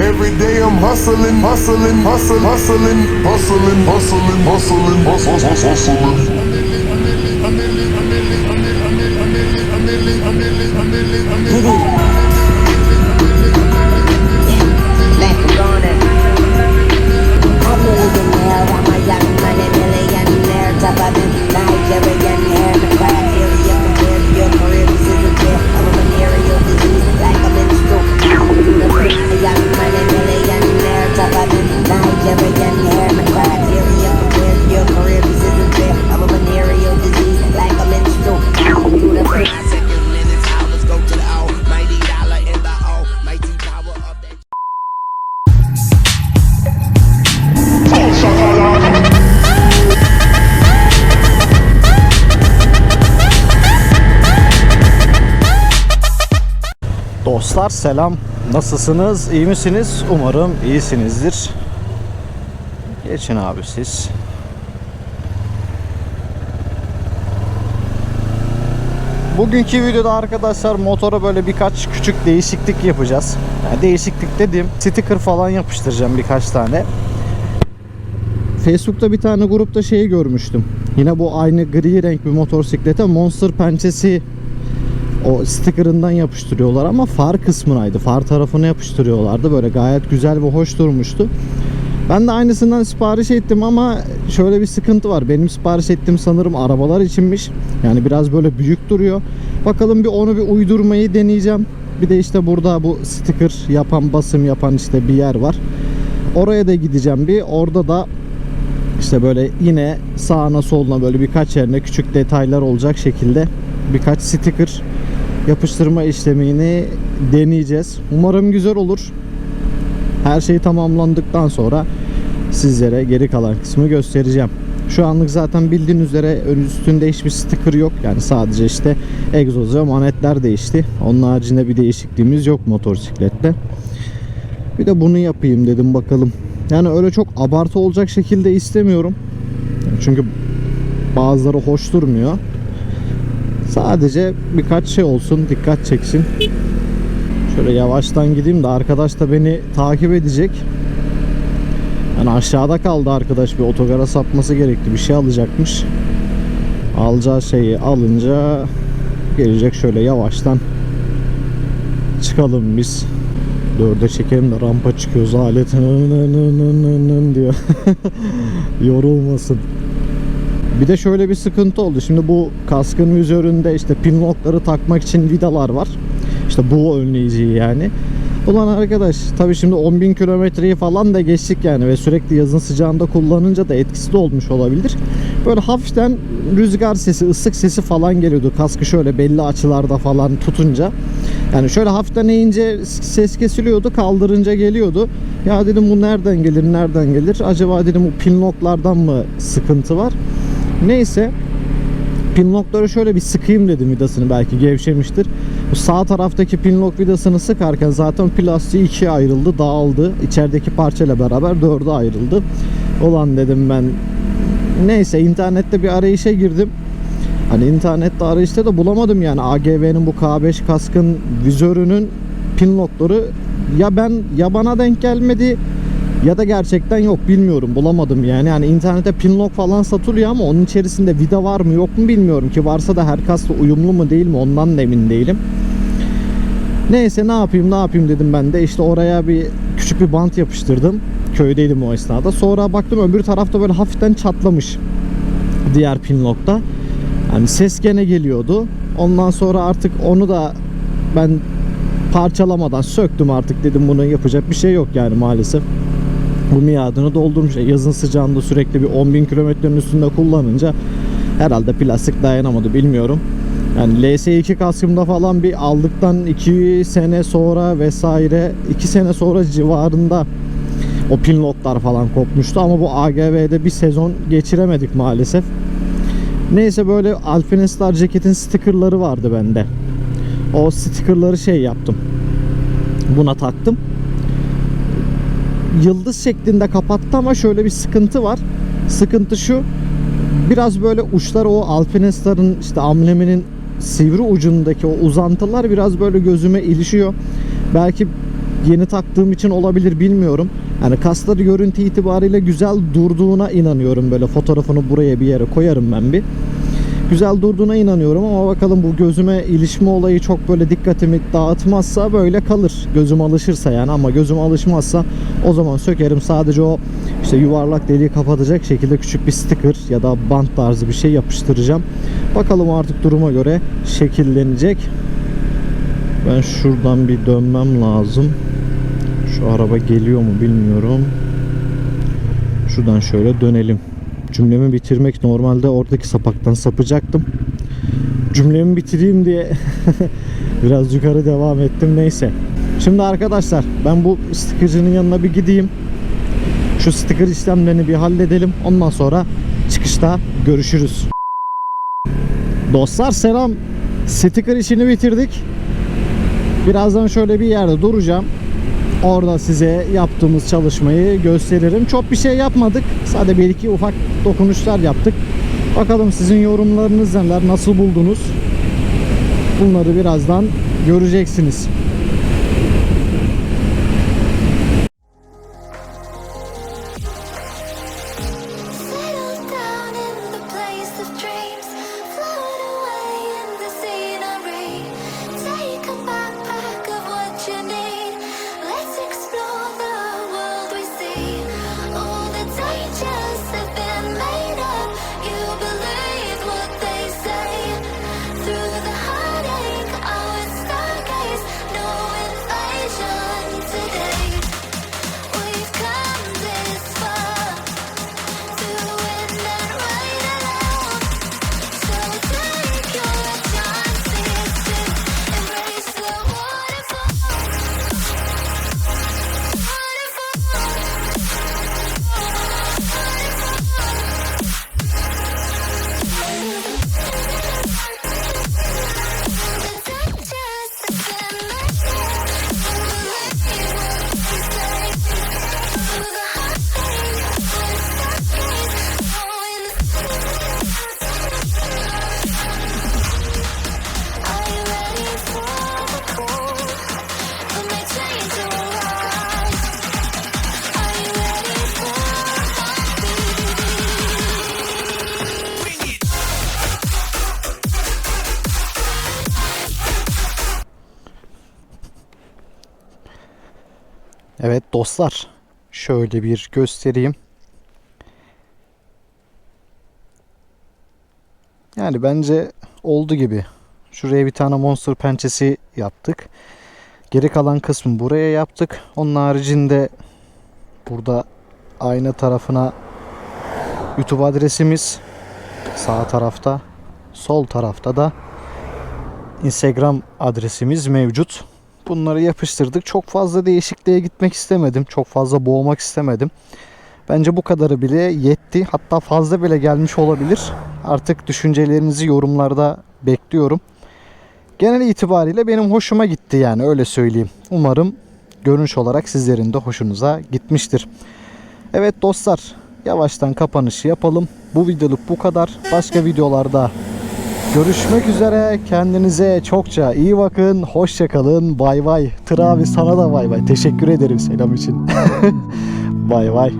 Every day I'm hustling, hustling, hustling, hustling, hustling, hustling, hustling, hustling, hustling. Dostlar selam. Nasılsınız? İyi misiniz? Umarım iyisinizdir. Geçin abi siz. Bugünkü videoda arkadaşlar motora böyle birkaç küçük değişiklik yapacağız. Yani değişiklik dediğim sticker falan yapıştıracağım birkaç tane. Facebook'ta bir tane grupta şeyi görmüştüm. Yine bu aynı gri renk bir motosiklete Monster pençesi o sticker'ından yapıştırıyorlar ama far kısmınaydı. Far tarafına yapıştırıyorlardı. Böyle gayet güzel ve hoş durmuştu. Ben de aynısından sipariş ettim ama şöyle bir sıkıntı var. Benim sipariş ettiğim sanırım arabalar içinmiş. Yani biraz böyle büyük duruyor. Bakalım bir onu bir uydurmayı deneyeceğim. Bir de işte burada bu sticker yapan, basım yapan işte bir yer var. Oraya da gideceğim bir. Orada da işte böyle yine sağına soluna böyle birkaç yerine küçük detaylar olacak şekilde birkaç sticker yapıştırma işlemini deneyeceğiz. Umarım güzel olur. Her şey tamamlandıktan sonra sizlere geri kalan kısmı göstereceğim. Şu anlık zaten bildiğiniz üzere ön üstünde hiçbir sticker yok. Yani sadece işte egzoz ve manetler değişti. Onun haricinde bir değişikliğimiz yok motosiklette. Bir de bunu yapayım dedim bakalım. Yani öyle çok abartı olacak şekilde istemiyorum. Çünkü bazıları hoş durmuyor. Sadece birkaç şey olsun, dikkat çeksin. Şöyle yavaştan gideyim de arkadaş da beni takip edecek. Yani aşağıda kaldı arkadaş bir otogara sapması gerekti. Bir şey alacakmış. Alacağı şeyi alınca gelecek şöyle yavaştan çıkalım biz. Dörde çekelim de rampa çıkıyoruz alet diyor. Yorulmasın. Bir de şöyle bir sıkıntı oldu. Şimdi bu kaskın üzerinde işte pinlockları takmak için vidalar var. İşte bu önleyiciyi yani. Ulan arkadaş tabi şimdi 10.000 kilometreyi falan da geçtik yani ve sürekli yazın sıcağında kullanınca da etkisi de olmuş olabilir. Böyle hafiften rüzgar sesi, ısık sesi falan geliyordu. Kaskı şöyle belli açılarda falan tutunca. Yani şöyle hafiften eğince ses kesiliyordu, kaldırınca geliyordu. Ya dedim bu nereden gelir, nereden gelir? Acaba dedim bu pinlocklardan mı sıkıntı var? Neyse pinlockları şöyle bir sıkayım dedim vidasını belki gevşemiştir. Bu sağ taraftaki pinlock vidasını sıkarken zaten plastiği ikiye ayrıldı, dağıldı. İçerideki parçayla beraber dörde ayrıldı. Ulan dedim ben neyse internette bir arayışa girdim. Hani internette arayışta da bulamadım yani AGV'nin bu K5 kaskın vizörünün pinlockları ya ben ya bana denk gelmedi ya da gerçekten yok bilmiyorum bulamadım yani. Yani internette pinlock falan satılıyor ama onun içerisinde vida var mı yok mu bilmiyorum ki varsa da her kasla uyumlu mu değil mi ondan da emin değilim. Neyse ne yapayım ne yapayım dedim ben de işte oraya bir küçük bir bant yapıştırdım. Köydeydim o esnada. Sonra baktım öbür tarafta böyle hafiften çatlamış diğer pinlockta. Yani ses gene geliyordu. Ondan sonra artık onu da ben parçalamadan söktüm artık dedim bunu yapacak bir şey yok yani maalesef. Bu miadını doldurmuş. E, Yazın sıcağında sürekli bir 10.000 kilometrenin üstünde kullanınca herhalde plastik dayanamadı bilmiyorum. Yani LS2 kaskımda falan bir aldıktan 2 sene sonra vesaire 2 sene sonra civarında o pinlocklar falan kopmuştu ama bu AGV'de bir sezon geçiremedik maalesef. Neyse böyle Alpinistar ceketin stickerları vardı bende. O stickerları şey yaptım. Buna taktım. Yıldız şeklinde kapattı ama şöyle bir sıkıntı var. Sıkıntı şu. Biraz böyle uçları o Alpinistar'ın işte ambleminin sivri ucundaki o uzantılar biraz böyle gözüme ilişiyor. Belki yeni taktığım için olabilir bilmiyorum. Yani kasları görüntü itibariyle güzel durduğuna inanıyorum. Böyle fotoğrafını buraya bir yere koyarım ben bir. Güzel durduğuna inanıyorum ama bakalım bu gözüme ilişme olayı çok böyle dikkatimi dağıtmazsa böyle kalır. Gözüm alışırsa yani ama gözüm alışmazsa o zaman sökerim. Sadece o işte yuvarlak deliği kapatacak şekilde küçük bir sticker ya da bant tarzı bir şey yapıştıracağım. Bakalım artık duruma göre şekillenecek. Ben şuradan bir dönmem lazım. Şu araba geliyor mu bilmiyorum. Şuradan şöyle dönelim. Cümlemi bitirmek normalde oradaki sapaktan sapacaktım. Cümlemi bitireyim diye biraz yukarı devam ettim neyse. Şimdi arkadaşlar ben bu stickercının yanına bir gideyim. Şu sticker işlemlerini bir halledelim. Ondan sonra çıkışta görüşürüz. Dostlar selam. Sticker işini bitirdik. Birazdan şöyle bir yerde duracağım. Orada size yaptığımız çalışmayı gösteririm. Çok bir şey yapmadık. Sadece bir iki ufak dokunuşlar yaptık. Bakalım sizin yorumlarınız neler, nasıl buldunuz? Bunları birazdan göreceksiniz. Evet dostlar. Şöyle bir göstereyim. Yani bence oldu gibi. Şuraya bir tane monster pençesi yaptık. Geri kalan kısmı buraya yaptık. Onun haricinde burada ayna tarafına YouTube adresimiz sağ tarafta, sol tarafta da Instagram adresimiz mevcut. Bunları yapıştırdık. Çok fazla değişikliğe gitmek istemedim. Çok fazla boğmak istemedim. Bence bu kadarı bile yetti. Hatta fazla bile gelmiş olabilir. Artık düşüncelerinizi yorumlarda bekliyorum. Genel itibariyle benim hoşuma gitti yani öyle söyleyeyim. Umarım görünüş olarak sizlerin de hoşunuza gitmiştir. Evet dostlar yavaştan kapanışı yapalım. Bu videoluk bu kadar. Başka videolarda görüşmek üzere. Kendinize çokça iyi bakın. Hoşça kalın. Bay bay. Tır abi sana da bay bay. Teşekkür ederim selam için. bay bay.